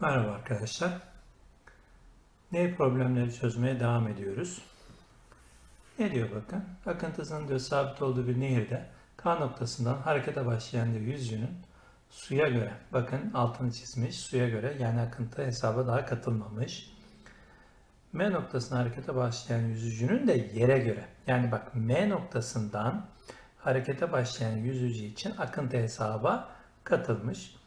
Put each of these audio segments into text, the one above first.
Merhaba arkadaşlar. Nehir problemleri çözmeye devam ediyoruz. Ne diyor bakın? Akıntı hızının diyor sabit olduğu bir nehirde K noktasından harekete başlayan diyor yüzücünün suya göre, bakın altını çizmiş, suya göre yani akıntı hesaba daha katılmamış. M noktasına harekete başlayan yüzücünün de yere göre. Yani bak M noktasından harekete başlayan yüzücü için akıntı hesaba katılmış.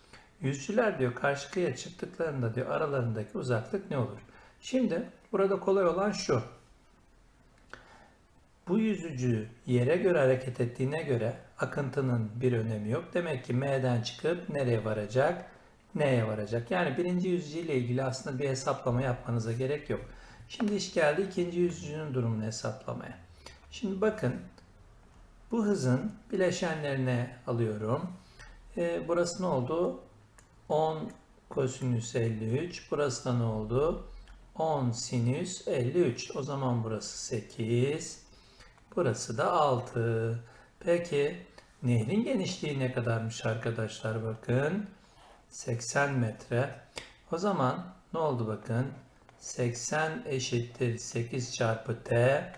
Yüzücüler diyor karşı kıyıya çıktıklarında diyor aralarındaki uzaklık ne olur? Şimdi burada kolay olan şu. Bu yüzücü yere göre hareket ettiğine göre akıntının bir önemi yok. Demek ki M'den çıkıp nereye varacak? N'ye varacak. Yani birinci yüzücü ile ilgili aslında bir hesaplama yapmanıza gerek yok. Şimdi iş geldi ikinci yüzücünün durumunu hesaplamaya. Şimdi bakın bu hızın bileşenlerine alıyorum. E, burası ne oldu? 10 kosinüs 53. Burası da ne oldu? 10 sinüs 53. O zaman burası 8. Burası da 6. Peki nehrin genişliği ne kadarmış arkadaşlar bakın. 80 metre. O zaman ne oldu bakın? 80 eşittir 8 çarpı t.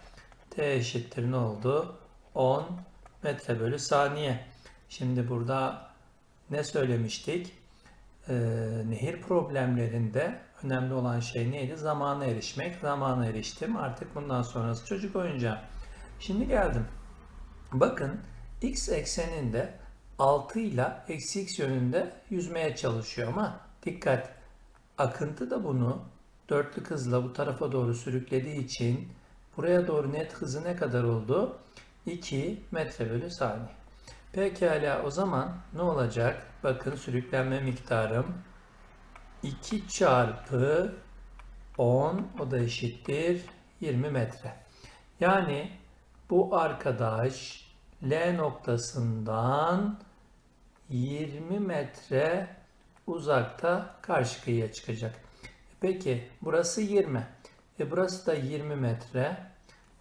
t eşittir ne oldu? 10 metre bölü saniye. Şimdi burada ne söylemiştik? Ee, nehir problemlerinde önemli olan şey neydi? Zamana erişmek. Zamana eriştim. Artık bundan sonrası çocuk oyuncağı. Şimdi geldim. Bakın x ekseninde 6 ile eksi x yönünde yüzmeye çalışıyor ama dikkat akıntı da bunu dörtlük hızla bu tarafa doğru sürüklediği için buraya doğru net hızı ne kadar oldu? 2 metre bölü saniye. Pekala o zaman ne olacak? Bakın sürüklenme miktarım 2 çarpı 10 o da eşittir 20 metre. Yani bu arkadaş L noktasından 20 metre uzakta karşı kıyıya çıkacak. Peki burası 20. E burası da 20 metre.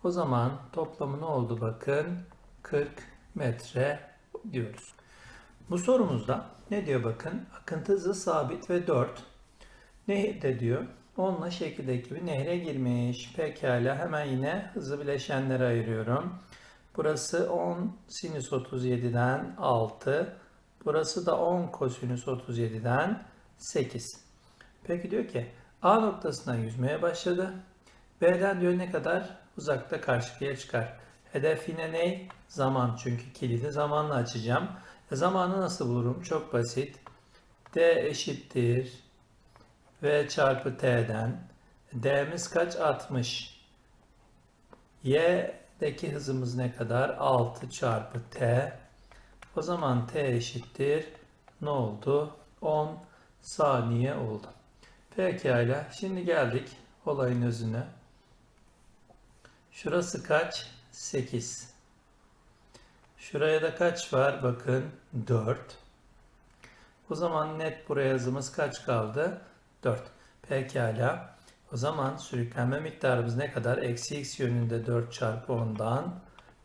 O zaman toplamı ne oldu bakın? 40 metre diyoruz. Bu sorumuzda ne diyor bakın? Akıntı hızı sabit ve 4. Nehirde diyor. Onunla şekildeki bir nehre girmiş. Pekala hemen yine hızı bileşenlere ayırıyorum. Burası 10 sinüs 37'den 6. Burası da 10 kosinüs 37'den 8. Peki diyor ki A noktasından yüzmeye başladı. B'den diyor ne kadar uzakta karşıya çıkar. Hedef yine ne? Zaman çünkü kilidi zamanla açacağım. E zamanı nasıl bulurum? Çok basit. D eşittir V çarpı T'den. D'miz kaç? 60. Y'deki hızımız ne kadar? 6 çarpı T. O zaman T eşittir. Ne oldu? 10 saniye oldu. Pekala. Şimdi geldik olayın özüne. Şurası kaç? 8. Şuraya da kaç var? Bakın 4. O zaman net buraya yazımız kaç kaldı? 4. Pekala. O zaman sürüklenme miktarımız ne kadar? Eksi x yönünde 4 çarpı 10'dan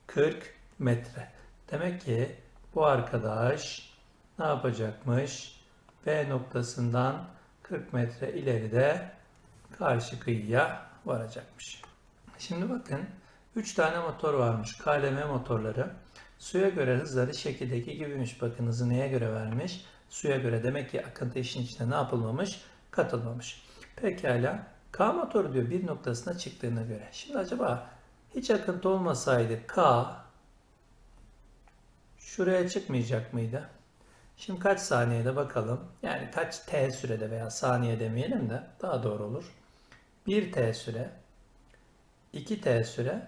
40 metre. Demek ki bu arkadaş ne yapacakmış? B noktasından 40 metre ileride karşı kıyıya varacakmış. Şimdi bakın 3 tane motor varmış. KLM motorları. Suya göre hızları şekildeki gibiymiş. Bakın hızı neye göre vermiş? Suya göre. Demek ki akıntı işin içine ne yapılmamış? Katılmamış. Pekala. K motoru diyor bir noktasına çıktığına göre. Şimdi acaba hiç akıntı olmasaydı K şuraya çıkmayacak mıydı? Şimdi kaç saniyede bakalım. Yani kaç t sürede veya saniye demeyelim de daha doğru olur. 1 t süre, 2 t süre,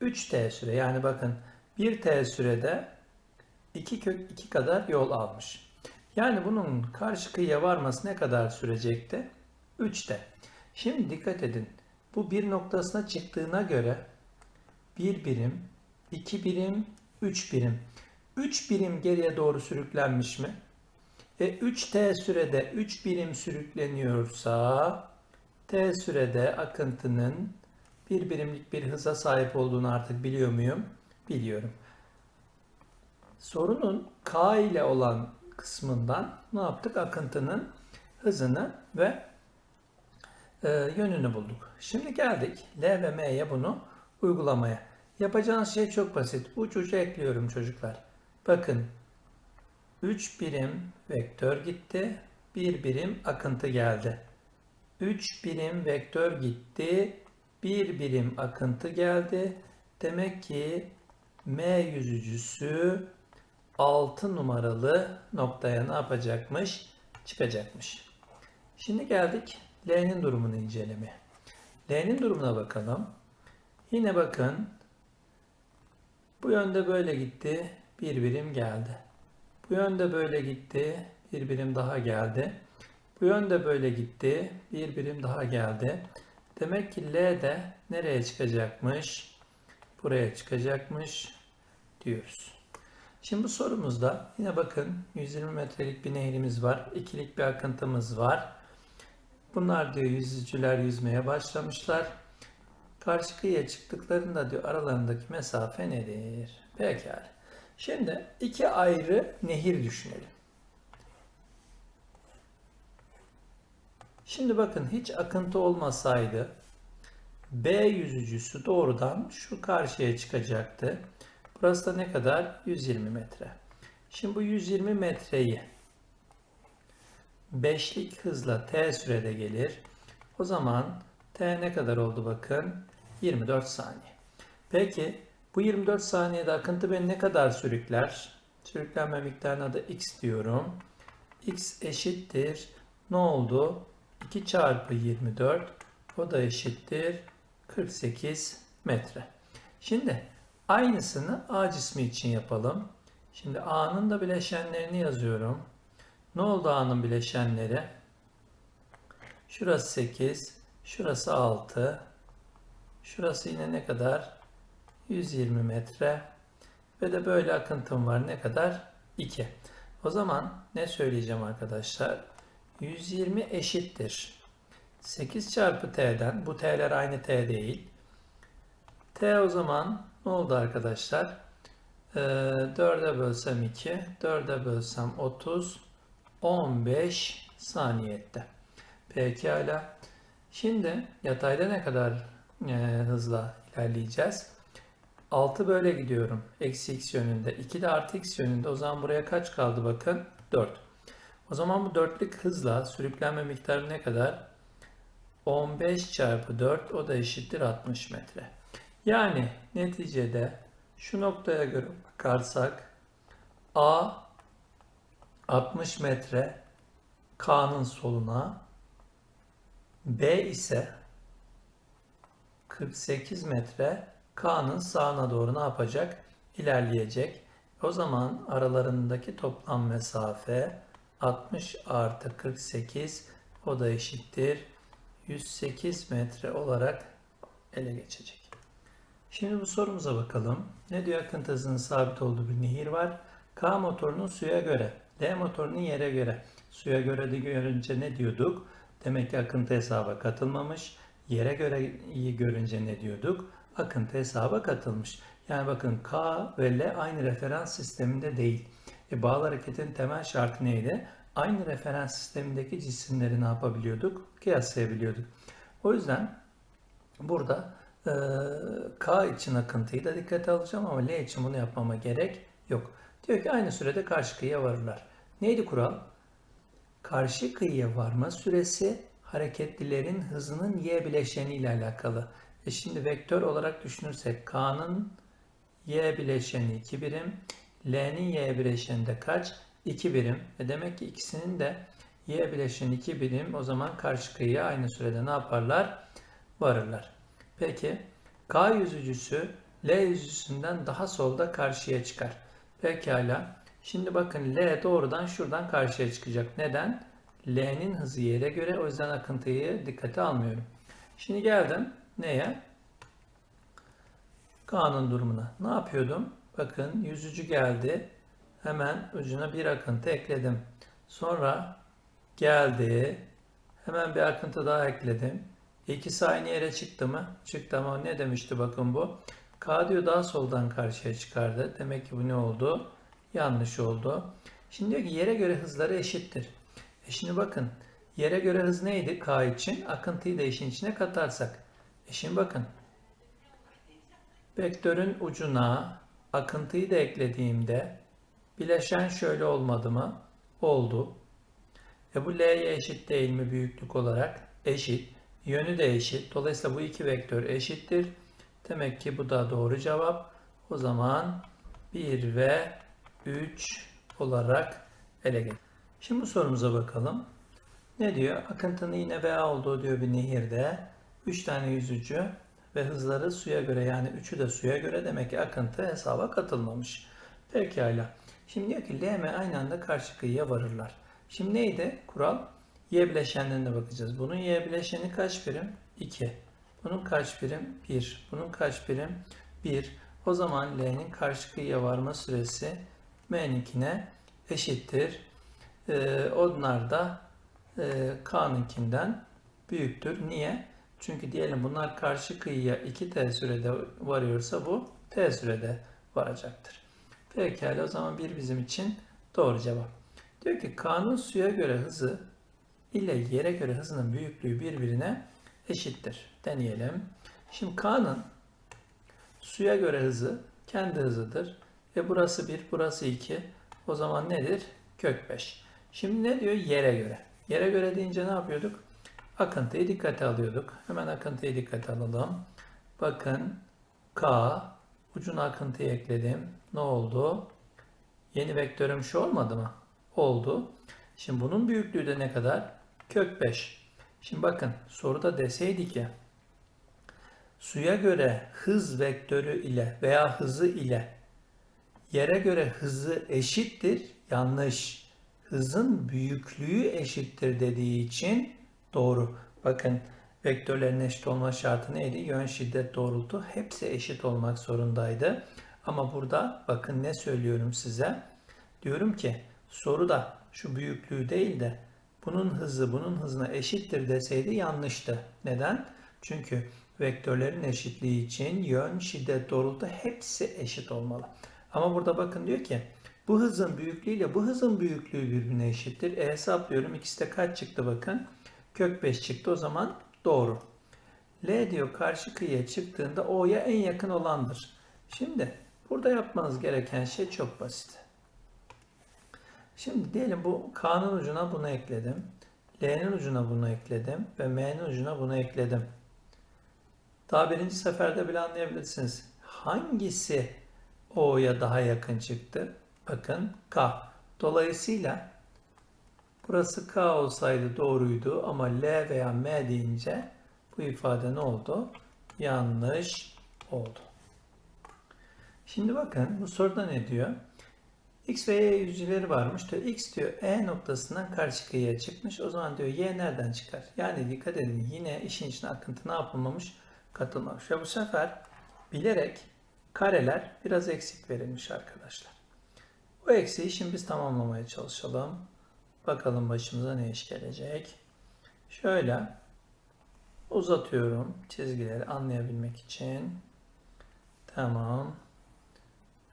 3 t süre. Yani bakın 1 t sürede 2 kök 2 kadar yol almış. Yani bunun karşı kıyıya varması ne kadar sürecekti? 3 t. Şimdi dikkat edin. Bu bir noktasına çıktığına göre 1 birim, 2 birim, 3 birim. 3 birim geriye doğru sürüklenmiş mi? E 3t sürede 3 birim sürükleniyorsa t sürede akıntının bir birimlik bir hıza sahip olduğunu artık biliyor muyum? Biliyorum. Sorunun k ile olan kısmından ne yaptık? Akıntının hızını ve e, yönünü bulduk. Şimdi geldik L ve M'ye bunu uygulamaya. Yapacağınız şey çok basit. Uç uca ekliyorum çocuklar. Bakın 3 birim vektör gitti. 1 birim akıntı geldi. 3 birim vektör gitti. 1 birim akıntı geldi. Demek ki M yüzücüsü 6 numaralı noktaya ne yapacakmış? Çıkacakmış. Şimdi geldik L'nin durumunu incelemeye. L'nin durumuna bakalım. Yine bakın bu yönde böyle gitti. Bir birim geldi. Bu yönde böyle gitti. Bir birim daha geldi. Bu yönde böyle gitti. Bir birim daha geldi. Demek ki L de nereye çıkacakmış? Buraya çıkacakmış diyoruz. Şimdi bu sorumuzda yine bakın 120 metrelik bir nehrimiz var. ikilik bir akıntımız var. Bunlar diyor yüzücüler yüzmeye başlamışlar. Karşı kıyıya çıktıklarında diyor aralarındaki mesafe nedir? Pekala. Şimdi iki ayrı nehir düşünelim. Şimdi bakın hiç akıntı olmasaydı B yüzücüsü doğrudan şu karşıya çıkacaktı. Burası da ne kadar? 120 metre. Şimdi bu 120 metreyi 5'lik hızla t sürede gelir. O zaman t ne kadar oldu bakın? 24 saniye. Peki bu 24 saniyede akıntı beni ne kadar sürükler? Sürüklenme miktarına da x diyorum. x eşittir. Ne oldu? 2 çarpı 24 o da eşittir 48 metre. Şimdi aynısını A cismi için yapalım. Şimdi A'nın da bileşenlerini yazıyorum. Ne oldu A'nın bileşenleri? Şurası 8, şurası 6, şurası yine ne kadar? 120 metre ve de böyle akıntım var ne kadar? 2. O zaman ne söyleyeceğim arkadaşlar? 120 eşittir. 8 çarpı t'den, bu t'ler aynı t değil. t o zaman ne oldu arkadaşlar? Ee, 4'e bölsem 2, 4'e bölsem 30, 15 saniyette. Pekala. Şimdi yatayda ne kadar e, hızla ilerleyeceğiz? 6 böyle gidiyorum. Eksi x yönünde. 2 de artı x yönünde. O zaman buraya kaç kaldı bakın? 4. O zaman bu dörtlük hızla sürüklenme miktarı ne kadar? 15 çarpı 4 o da eşittir 60 metre. Yani neticede şu noktaya göre bakarsak A 60 metre K'nın soluna B ise 48 metre K'nın sağına doğru ne yapacak? İlerleyecek. O zaman aralarındaki toplam mesafe 60 artı 48 o da eşittir 108 metre olarak ele geçecek. Şimdi bu sorumuza bakalım. Ne diyor akıntı hızının sabit olduğu bir nehir var. K motorunun suya göre, D motorunun yere göre. Suya göre de görünce ne diyorduk? Demek ki akıntı hesaba katılmamış. Yere göre iyi görünce ne diyorduk? Akıntı hesaba katılmış. Yani bakın K ve L aynı referans sisteminde değil. E, bağlı hareketin temel şartı neydi? Aynı referans sistemindeki cisimleri ne yapabiliyorduk? Kıyaslayabiliyorduk. O yüzden burada e, K için akıntıyı da dikkate alacağım ama L için bunu yapmama gerek yok. Diyor ki aynı sürede karşı kıyıya varırlar. Neydi kural? Karşı kıyıya varma süresi hareketlilerin hızının y bileşeni ile alakalı. E şimdi vektör olarak düşünürsek K'nın y bileşeni 2 birim, L'nin y bileşeni de kaç? 2 birim. E demek ki ikisinin de y bileşeni 2 birim. O zaman karşı kıyıya aynı sürede ne yaparlar? Varırlar. Peki K yüzücüsü L yüzücüsünden daha solda karşıya çıkar. Pekala. Şimdi bakın L doğrudan şuradan karşıya çıkacak. Neden? L'nin hızı yere göre o yüzden akıntıyı dikkate almıyorum. Şimdi geldim neye? K'nın durumuna. Ne yapıyordum? Bakın yüzücü geldi. Hemen ucuna bir akıntı ekledim. Sonra geldi. Hemen bir akıntı daha ekledim. İkisi aynı yere çıktı mı? Çıktı ama ne demişti bakın bu? K diyor daha soldan karşıya çıkardı. Demek ki bu ne oldu? Yanlış oldu. Şimdi diyor ki yere göre hızları eşittir. E şimdi bakın Yere göre hız neydi K için? Akıntıyı da işin içine katarsak. E şimdi bakın. Vektörün ucuna akıntıyı da eklediğimde bileşen şöyle olmadı mı? Oldu. E bu L'ye eşit değil mi büyüklük olarak? Eşit. Yönü de eşit. Dolayısıyla bu iki vektör eşittir. Demek ki bu da doğru cevap. O zaman 1 ve 3 olarak ele gelir. Şimdi bu sorumuza bakalım. Ne diyor? Akıntının yine veya olduğu diyor bir nehirde 3 tane yüzücü ve hızları suya göre yani 3'ü de suya göre demek ki akıntı hesaba katılmamış. Pekala. Şimdi diyor ki L M aynı anda karşı kıyıya varırlar. Şimdi neydi kural? Y bileşenlerine bakacağız. Bunun Y bileşeni kaç birim? 2. Bunun kaç birim? 1. Bunun kaç birim? 1. O zaman L'nin karşı kıyıya varma süresi M'ninkine eşittir. Ee, onlar da e, K'nınkinden büyüktür. Niye? Çünkü diyelim bunlar karşı kıyıya 2T sürede varıyorsa bu T sürede varacaktır. Pekala o zaman bir bizim için doğru cevap. Diyor ki K'nın suya göre hızı ile yere göre hızının büyüklüğü birbirine eşittir. Deneyelim. Şimdi K'nın suya göre hızı kendi hızıdır. E burası 1, burası 2. O zaman nedir? Kök 5. Şimdi ne diyor? Yere göre. Yere göre deyince ne yapıyorduk? Akıntıyı dikkate alıyorduk. Hemen akıntıyı dikkate alalım. Bakın K ucuna akıntıyı ekledim. Ne oldu? Yeni vektörüm şu olmadı mı? Oldu. Şimdi bunun büyüklüğü de ne kadar? Kök 5. Şimdi bakın soruda deseydi ki suya göre hız vektörü ile veya hızı ile yere göre hızı eşittir. Yanlış. Hızın büyüklüğü eşittir dediği için doğru. Bakın vektörlerin eşit olma şartı neydi? Yön, şiddet, doğrultu hepsi eşit olmak zorundaydı. Ama burada bakın ne söylüyorum size. Diyorum ki soruda şu büyüklüğü değil de bunun hızı bunun hızına eşittir deseydi yanlıştı. Neden? Çünkü vektörlerin eşitliği için yön, şiddet, doğrultu hepsi eşit olmalı. Ama burada bakın diyor ki bu hızın büyüklüğüyle bu hızın büyüklüğü birbirine eşittir. E hesaplıyorum. İkisi de kaç çıktı bakın. Kök 5 çıktı. O zaman doğru. L diyor karşı kıyıya çıktığında O'ya en yakın olandır. Şimdi burada yapmanız gereken şey çok basit. Şimdi diyelim bu K'nın ucuna bunu ekledim. L'nin ucuna bunu ekledim. Ve M'nin ucuna bunu ekledim. Daha birinci seferde bile anlayabilirsiniz. Hangisi O'ya daha yakın çıktı? Bakın K. Dolayısıyla burası K olsaydı doğruydu ama L veya M deyince bu ifade ne oldu? Yanlış oldu. Şimdi bakın bu soruda ne diyor? X ve Y yüzüleri varmış. Diyor, X diyor E noktasından karşı kıyıya çıkmış. O zaman diyor Y nereden çıkar? Yani dikkat edin yine işin içine akıntı ne yapılmamış? Katılmamış. Ve bu sefer bilerek kareler biraz eksik verilmiş arkadaşlar. Bu eksiği şimdi biz tamamlamaya çalışalım. Bakalım başımıza ne iş gelecek. Şöyle uzatıyorum çizgileri anlayabilmek için. Tamam.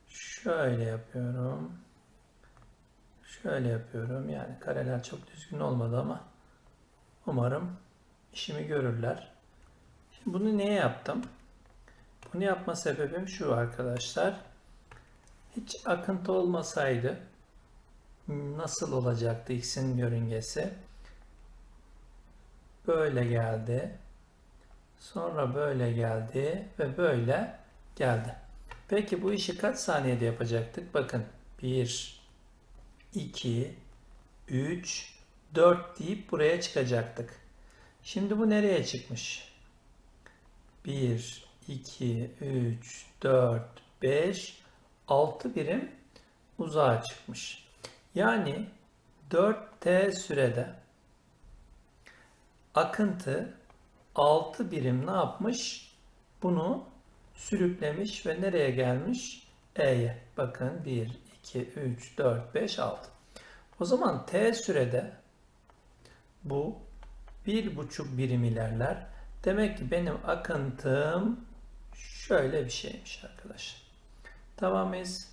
Şöyle yapıyorum. Şöyle yapıyorum. Yani kareler çok düzgün olmadı ama umarım işimi görürler. Şimdi bunu niye yaptım? Bunu yapma sebebim şu arkadaşlar. Hiç akıntı olmasaydı nasıl olacaktı x'in yörüngesi? Böyle geldi. Sonra böyle geldi ve böyle geldi. Peki bu işi kaç saniyede yapacaktık? Bakın 1, 2, 3, 4 deyip buraya çıkacaktık. Şimdi bu nereye çıkmış? 1, 2, 3, 4, 5, 6 birim uzağa çıkmış. Yani 4t sürede akıntı 6 birim ne yapmış? Bunu sürüklemiş ve nereye gelmiş? E'ye. Bakın 1, 2, 3, 4, 5, 6. O zaman t sürede bu bir buçuk birim ilerler. Demek ki benim akıntım şöyle bir şeymiş arkadaşlar. Tamam mıyız?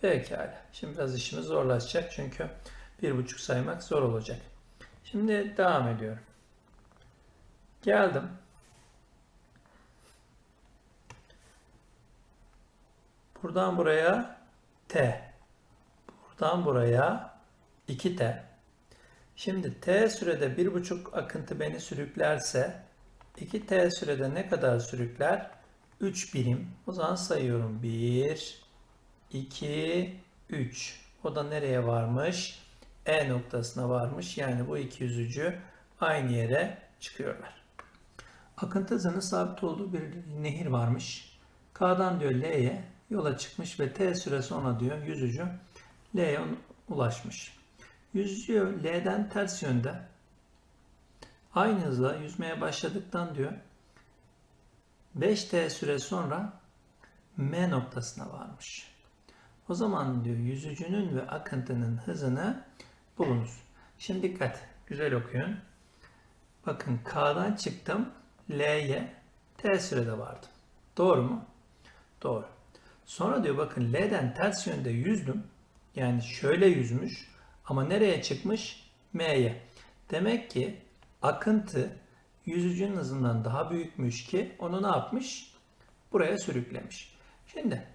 Pekala. Şimdi biraz işimiz zorlaşacak çünkü bir buçuk saymak zor olacak. Şimdi devam ediyorum. Geldim. Buradan buraya T. Buradan buraya 2T. Şimdi T sürede 1,5 akıntı beni sürüklerse 2T sürede ne kadar sürükler? 3 birim. O zaman sayıyorum. 1, 2, 3. O da nereye varmış? E noktasına varmış. Yani bu iki yüzücü aynı yere çıkıyorlar. Akıntı hızının sabit olduğu bir nehir varmış. K'dan diyor L'ye yola çıkmış ve T süre sonra diyor yüzücü L'ye ulaşmış. Yüzücü L'den ters yönde aynı hızla yüzmeye başladıktan diyor 5T süre sonra M noktasına varmış. O zaman diyor yüzücünün ve akıntının hızını bulunuz. Şimdi dikkat. Güzel okuyun. Bakın K'dan çıktım. L'ye T sürede vardım. Doğru mu? Doğru. Sonra diyor bakın L'den ters yönde yüzdüm. Yani şöyle yüzmüş. Ama nereye çıkmış? M'ye. Demek ki akıntı yüzücünün hızından daha büyükmüş ki onu ne yapmış? Buraya sürüklemiş. Şimdi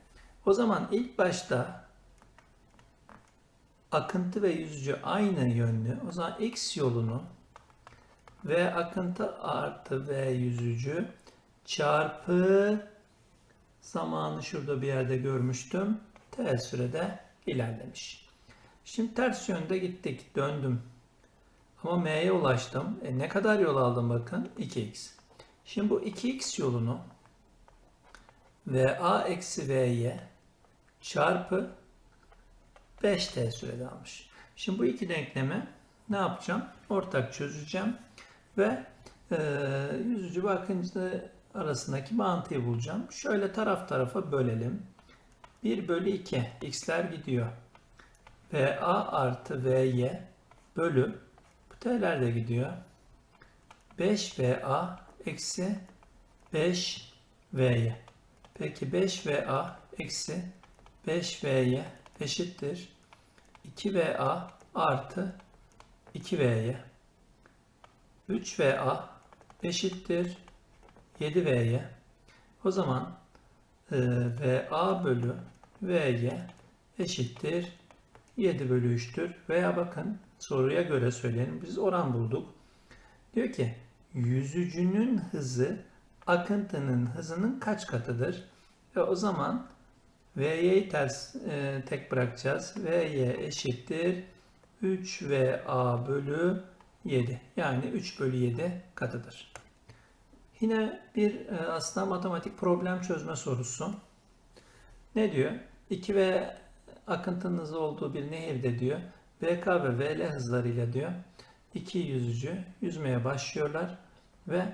o zaman ilk başta akıntı ve yüzücü aynı yönlü. O zaman x yolunu v akıntı artı v yüzücü çarpı zamanı şurada bir yerde görmüştüm. T sürede ilerlemiş. Şimdi ters yönde gittik. Döndüm. Ama M'ye ulaştım. E ne kadar yol aldım bakın? 2x. Şimdi bu 2x yolunu VA eksi V'ye çarpı 5t sürede almış. Şimdi bu iki denklemi ne yapacağım? Ortak çözeceğim ve e, yüzücü ve akıncı arasındaki bağıntıyı bulacağım. Şöyle taraf tarafa bölelim. 1 bölü 2 x'ler gidiyor. VA artı VY bölü bu t'ler de gidiyor. 5VA eksi 5VY. Peki 5VA eksi 5VY eşittir 2VA artı 2V'ye 3VA eşittir 7V'ye o zaman e, VA bölü V'ye eşittir 7 bölü 3'tür. Veya bakın soruya göre söyleyelim. Biz oran bulduk. Diyor ki yüzücünün hızı akıntının hızının kaç katıdır? Ve o zaman V'yi ters e, tek bırakacağız. V'y eşittir 3VA bölü 7. Yani 3 bölü 7 katıdır. Yine bir e, aslında matematik problem çözme sorusu. Ne diyor? 2V akıntının hızı olduğu bir nehirde diyor. VK ve VL hızlarıyla diyor. iki yüzücü yüzmeye başlıyorlar ve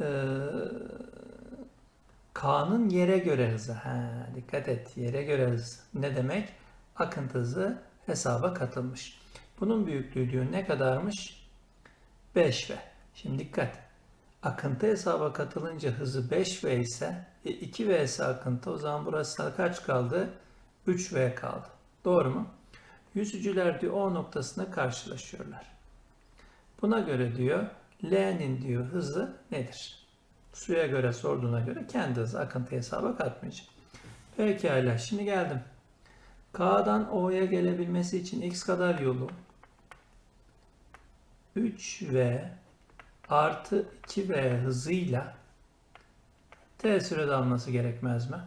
e, K'nın yere göre hızı. Ha, dikkat et. Yere göre hız. Ne demek? Akıntı hızı hesaba katılmış. Bunun büyüklüğü diyor ne kadarmış? 5V. Şimdi dikkat. Akıntı hesaba katılınca hızı 5V ise e, 2V ise akıntı o zaman burası kaç kaldı? 3V kaldı. Doğru mu? Yüzücüler diyor O noktasında karşılaşıyorlar. Buna göre diyor L'nin diyor hızı nedir? Suya göre sorduğuna göre kendi hızı akıntı hesaba katmayacak. Pekala şimdi geldim. K'dan O'ya gelebilmesi için x kadar yolu 3V artı 2V hızıyla T sürede alması gerekmez mi?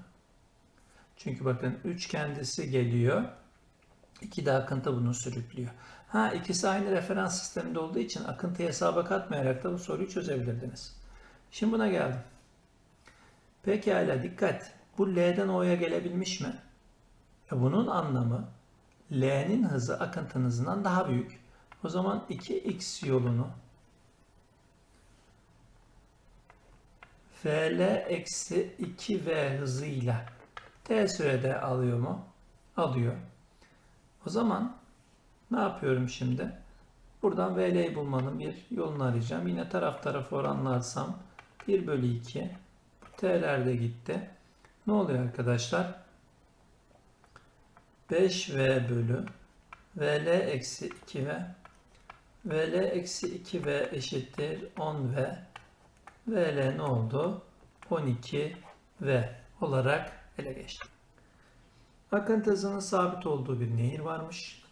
Çünkü bakın 3 kendisi geliyor. 2 de akıntı bunu sürüklüyor. Ha ikisi aynı referans sisteminde olduğu için akıntı hesaba katmayarak da bu soruyu çözebilirdiniz. Şimdi buna geldim. Pekala dikkat. Bu L'den O'ya gelebilmiş mi? E bunun anlamı L'nin hızı akıntının daha büyük. O zaman 2x yolunu VL eksi 2V hızıyla T sürede alıyor mu? Alıyor. O zaman ne yapıyorum şimdi? Buradan VL'yi bulmanın bir yolunu arayacağım. Yine taraf tarafı oranlarsam 1 bölü 2 T'ler de gitti. Ne oluyor arkadaşlar? 5V bölü VL eksi 2V VL eksi 2V eşittir 10V. VL ne oldu? 12V olarak ele geçti. Akıntı sabit olduğu bir nehir varmış.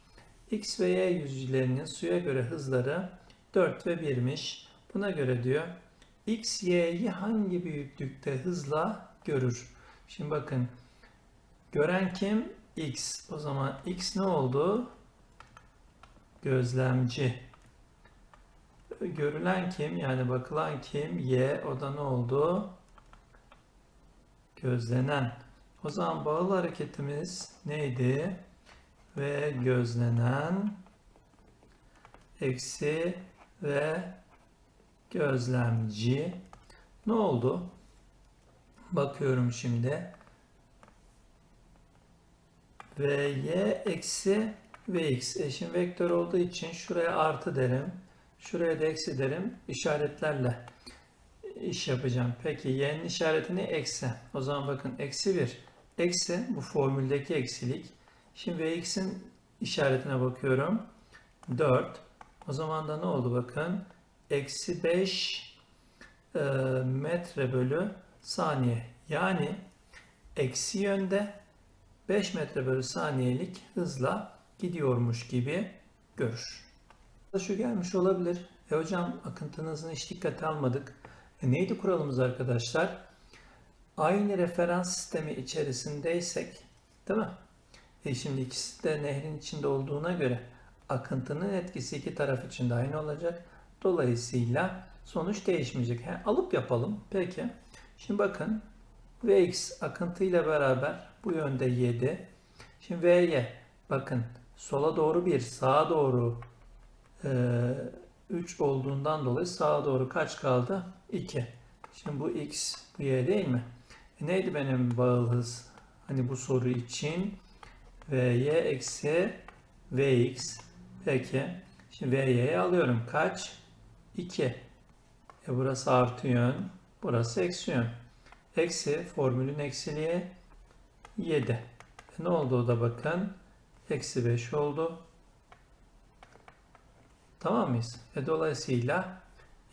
X ve Y yüzeylerinin suya göre hızları 4 ve 1'miş. Buna göre diyor X, Y'yi hangi büyüklükte hızla görür? Şimdi bakın gören kim? X. O zaman X ne oldu? Gözlemci. Görülen kim? Yani bakılan kim? Y. O da ne oldu? Gözlenen. O zaman bağlı hareketimiz neydi? Ve gözlenen eksi ve gözlemci. Ne oldu? Bakıyorum şimdi. Vy eksi vx eşin vektör olduğu için şuraya artı derim. Şuraya da eksi derim. İşaretlerle iş yapacağım. Peki y'nin işaretini eksi. O zaman bakın eksi 1. Eksi bu formüldeki eksilik. Şimdi vx'in işaretine bakıyorum. 4. O zaman da ne oldu bakın. Eksi 5 e, metre bölü saniye. Yani eksi yönde 5 metre bölü saniyelik hızla gidiyormuş gibi görür. Şu gelmiş olabilir. E hocam akıntının hızını hiç dikkate almadık. E neydi kuralımız arkadaşlar? Aynı referans sistemi içerisindeysek değil mi? E şimdi ikisi de nehrin içinde olduğuna göre akıntının etkisi iki taraf için de aynı olacak. Dolayısıyla sonuç değişmeyecek. He, alıp yapalım. Peki. Şimdi bakın Vx akıntı ile beraber bu yönde 7. Şimdi Vy bakın sola doğru 1, sağa doğru e, 3 olduğundan dolayı sağa doğru kaç kaldı? 2. Şimdi bu x, bu y değil mi? E neydi benim bağıl hız? Hani bu soru için Vy eksi Vx. Peki. Şimdi Vy'yi alıyorum. Kaç? 2. E burası artı yön. Burası eksi yön. Eksi formülün eksiliği 7. E ne oldu o da bakın. Eksi 5 oldu. Tamam mıyız? E dolayısıyla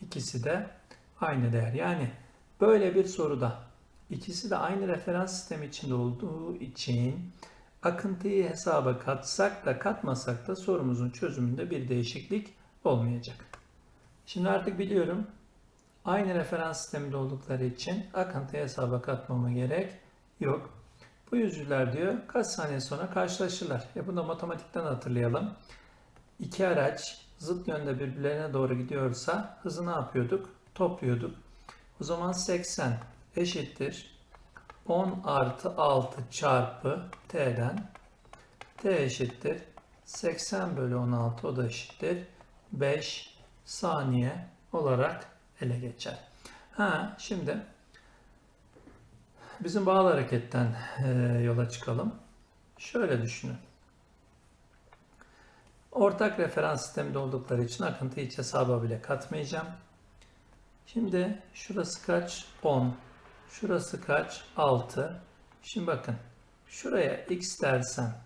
ikisi de aynı değer. Yani böyle bir soruda ikisi de aynı referans sistemi içinde olduğu için akıntıyı hesaba katsak da katmasak da sorumuzun çözümünde bir değişiklik olmayacak. Şimdi artık biliyorum aynı referans sisteminde oldukları için akıntıyı hesaba katmama gerek yok. Bu yüzüler diyor kaç saniye sonra karşılaşırlar. Ya bunu da matematikten hatırlayalım. İki araç zıt yönde birbirlerine doğru gidiyorsa hızı ne yapıyorduk? Topluyorduk. O zaman 80 eşittir 10 artı 6 çarpı t'den t eşittir 80 bölü 16 o da eşittir 5 saniye olarak ele geçer. Ha şimdi bizim bağlı hareketten e, yola çıkalım. Şöyle düşünün. Ortak referans sisteminde oldukları için akıntı hiç hesaba bile katmayacağım. Şimdi şurası kaç? 10. Şurası kaç? 6. Şimdi bakın. Şuraya x dersem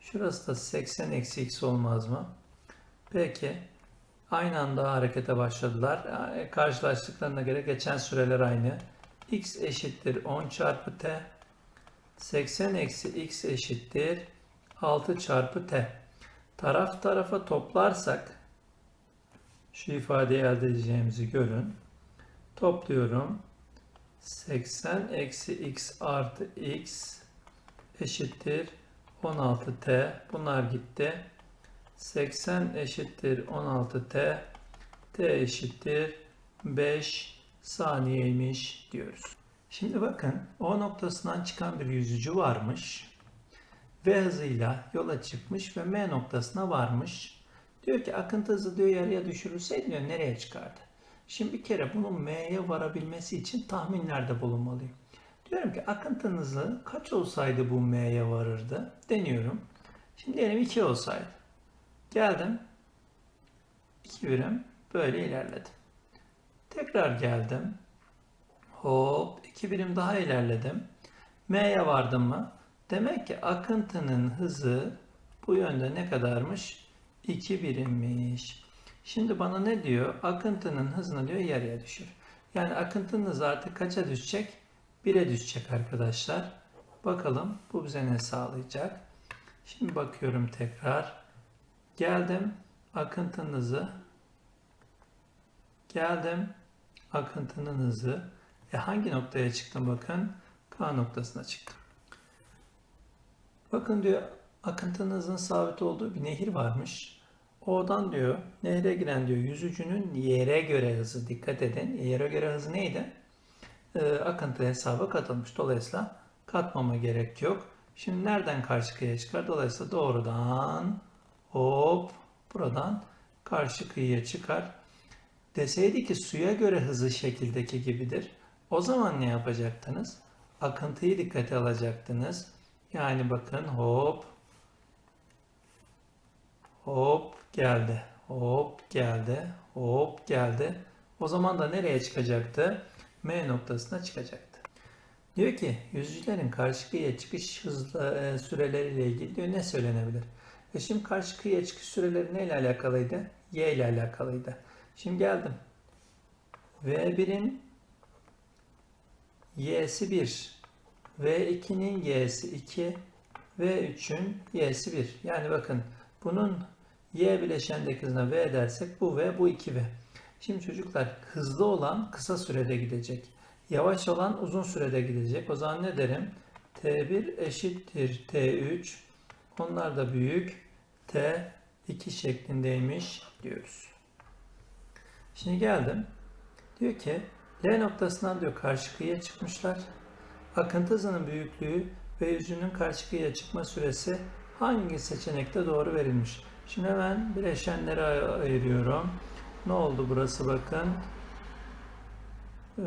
şurası da 80 eksi x olmaz mı? Peki. Aynı anda harekete başladılar. Karşılaştıklarına göre geçen süreler aynı. x eşittir 10 çarpı t. 80 eksi x eşittir 6 çarpı t. Taraf tarafa toplarsak şu ifadeyi elde edeceğimizi görün. Topluyorum. 80 eksi x artı x eşittir 16t. Bunlar gitti. 80 eşittir 16t. t eşittir 5 saniyeymiş diyoruz. Şimdi bakın O noktasından çıkan bir yüzücü varmış. V hızıyla yola çıkmış ve M noktasına varmış. Diyor ki akıntı hızı diyor yarıya düşürülseydi diyor nereye çıkardı? Şimdi bir kere bunun M'ye varabilmesi için tahminlerde bulunmalıyım. Diyorum ki akıntı hızı kaç olsaydı bu M'ye varırdı? Deniyorum. Şimdi diyelim 2 olsaydı. Geldim. 2 birim böyle ilerledim. Tekrar geldim. Hop 2 birim daha ilerledim. M'ye vardım mı? Demek ki akıntının hızı bu yönde ne kadarmış? 2 birimmiş. Şimdi bana ne diyor? Akıntının hızını diyor yarıya düşür. Yani akıntının hızı artık kaça düşecek? 1'e düşecek arkadaşlar. Bakalım bu bize ne sağlayacak? Şimdi bakıyorum tekrar. Geldim akıntının hızı. Geldim akıntının hızı. E hangi noktaya çıktım bakın? K noktasına çıktım. Bakın diyor akıntının hızının sabit olduğu bir nehir varmış. O'dan diyor nehre giren diyor yüzücünün yere göre hızı dikkat edin. Yere göre hızı neydi? Ee, akıntı hesaba katılmış. Dolayısıyla katmama gerek yok. Şimdi nereden karşı kıyıya çıkar? Dolayısıyla doğrudan hop buradan karşı kıyıya çıkar. Deseydi ki suya göre hızı şekildeki gibidir. O zaman ne yapacaktınız? Akıntıyı dikkate alacaktınız. Yani bakın hop hop geldi. Hop geldi. Hop geldi. O zaman da nereye çıkacaktı? M noktasına çıkacaktı. Diyor ki yüzücülerin karşı kıyıya çıkış hızla, e, süreleriyle ilgili diyor ne söylenebilir? E şimdi karşı kıyıya çıkış süreleri neyle alakalıydı? Y ile alakalıydı. Şimdi geldim. V1'in y'si 1, V2'nin y'si 2, V3'ün y'si 1. Yani bakın bunun y bileşendeki hızına V dersek bu V, bu 2V. Şimdi çocuklar hızlı olan kısa sürede gidecek. Yavaş olan uzun sürede gidecek. O zaman ne derim? T1 eşittir T3. Onlar da büyük. T2 şeklindeymiş diyoruz. Şimdi geldim. Diyor ki L noktasından diyor karşı kıyıya çıkmışlar. Akıntı hızının büyüklüğü ve yüzünün karşı kıyıya çıkma süresi hangi seçenekte doğru verilmiş? Şimdi hemen bileşenleri ay- ayırıyorum. Ne oldu burası bakın. Ee,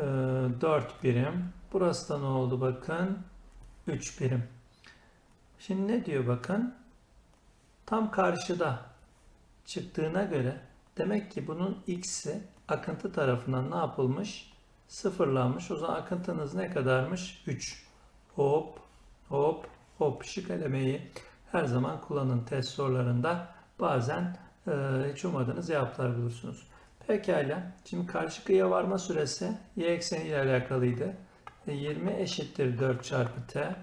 4 birim. Burası da ne oldu bakın. 3 birim. Şimdi ne diyor bakın. Tam karşıda çıktığına göre demek ki bunun x'i akıntı tarafından ne yapılmış? Sıfırlanmış. O zaman akıntınız ne kadarmış? 3. Hop, hop, hop. Şık elemeyi her zaman kullanın test sorularında. Bazen e, hiç ummadığınız cevaplar bulursunuz. Pekala. Şimdi karşı kıyıya varma süresi y ekseni ile alakalıydı. E, 20 eşittir 4 çarpı t.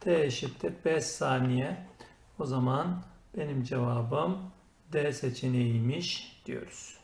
t eşittir 5 saniye. O zaman benim cevabım D seçeneğiymiş diyoruz.